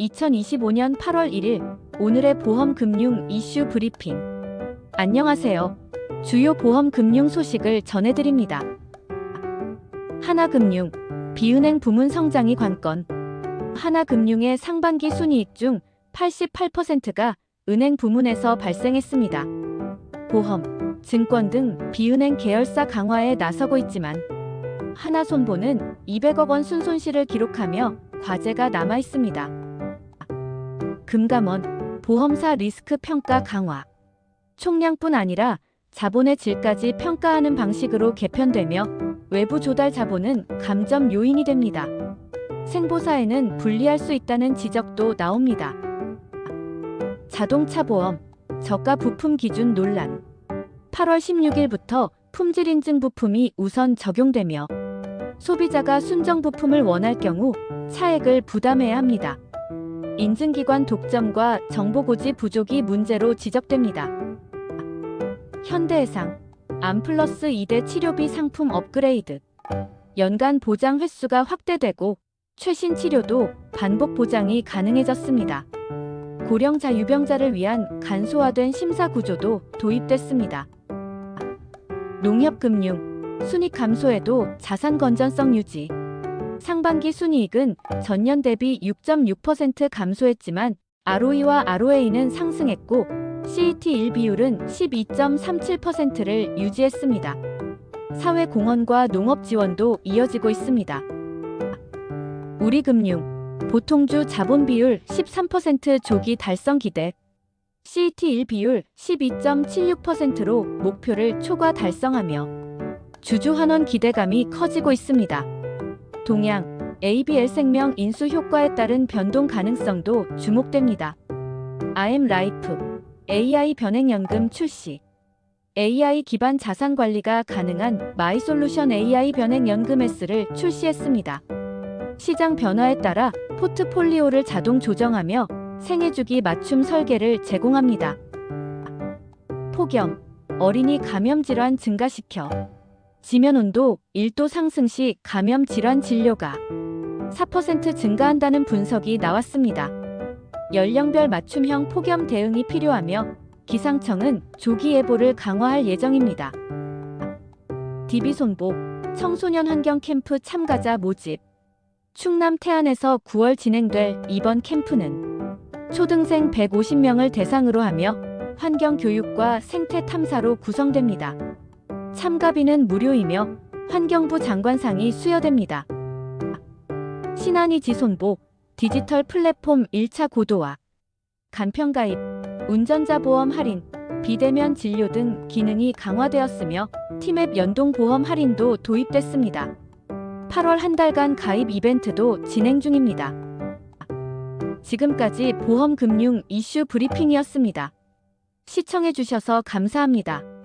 2025년 8월 1일 오늘의 보험 금융 이슈 브리핑. 안녕하세요. 주요 보험 금융 소식을 전해드립니다. 하나금융 비은행 부문 성장이 관건. 하나금융의 상반기 순이익 중 88%가 은행 부문에서 발생했습니다. 보험, 증권 등 비은행 계열사 강화에 나서고 있지만 하나손보는 200억 원 순손실을 기록하며 과제가 남아 있습니다. 금감원 보험사 리스크 평가 강화 총량뿐 아니라 자본의 질까지 평가하는 방식으로 개편되며 외부 조달 자본은 감점 요인이 됩니다. 생보사에는 불리할 수 있다는 지적도 나옵니다. 자동차 보험 저가 부품 기준 논란 8월 16일부터 품질 인증 부품이 우선 적용되며 소비자가 순정 부품을 원할 경우 차액을 부담해야 합니다. 인증기관 독점과 정보 고지 부족이 문제로 지적됩니다. 현대해상 암플러스 2대 치료비 상품 업그레이드 연간 보장 횟수가 확대되고 최신 치료도 반복 보장이 가능해졌습니다. 고령 자 유병자를 위한 간소화된 심사 구조도 도입됐습니다. 농협금융 순익 감소에도 자산 건전성 유지 상반기 순이익은 전년 대비 6.6% 감소했지만 ROE와 ROA는 상승했고 CET1 비율은 12.37%를 유지했습니다. 사회 공헌과 농업 지원도 이어지고 있습니다. 우리금융 보통주 자본 비율 13% 조기 달성 기대 CET1 비율 12.76%로 목표를 초과 달성하며 주주 환원 기대감이 커지고 있습니다. 동양 ABL생명 인수 효과에 따른 변동 가능성도 주목됩니다. IM 라이프 AI 변액연금 출시 AI 기반 자산 관리가 가능한 마이솔루션 AI 변액연금 S를 출시했습니다. 시장 변화에 따라 포트폴리오를 자동 조정하며 생애 주기 맞춤 설계를 제공합니다. 폭염 어린이 감염 질환 증가시켜 지면 온도 1도 상승 시 감염 질환 진료가 4% 증가한다는 분석이 나왔습니다. 연령별 맞춤형 폭염 대응이 필요하며 기상청은 조기 예보를 강화할 예정입니다. DB손보 청소년 환경 캠프 참가자 모집 충남 태안에서 9월 진행될 이번 캠프는 초등생 150명을 대상으로 하며 환경 교육과 생태 탐사로 구성됩니다. 참가비는 무료이며 환경부 장관상이 수여됩니다. 신한이 지 손보 디지털 플랫폼 1차 고도화 간편가입 운전자 보험 할인 비대면 진료 등 기능이 강화되었으며 티맵 연동 보험 할인도 도입됐습니다. 8월 한 달간 가입 이벤트도 진행 중입니다. 지금까지 보험 금융 이슈 브리핑이었습니다. 시청해주셔서 감사합니다.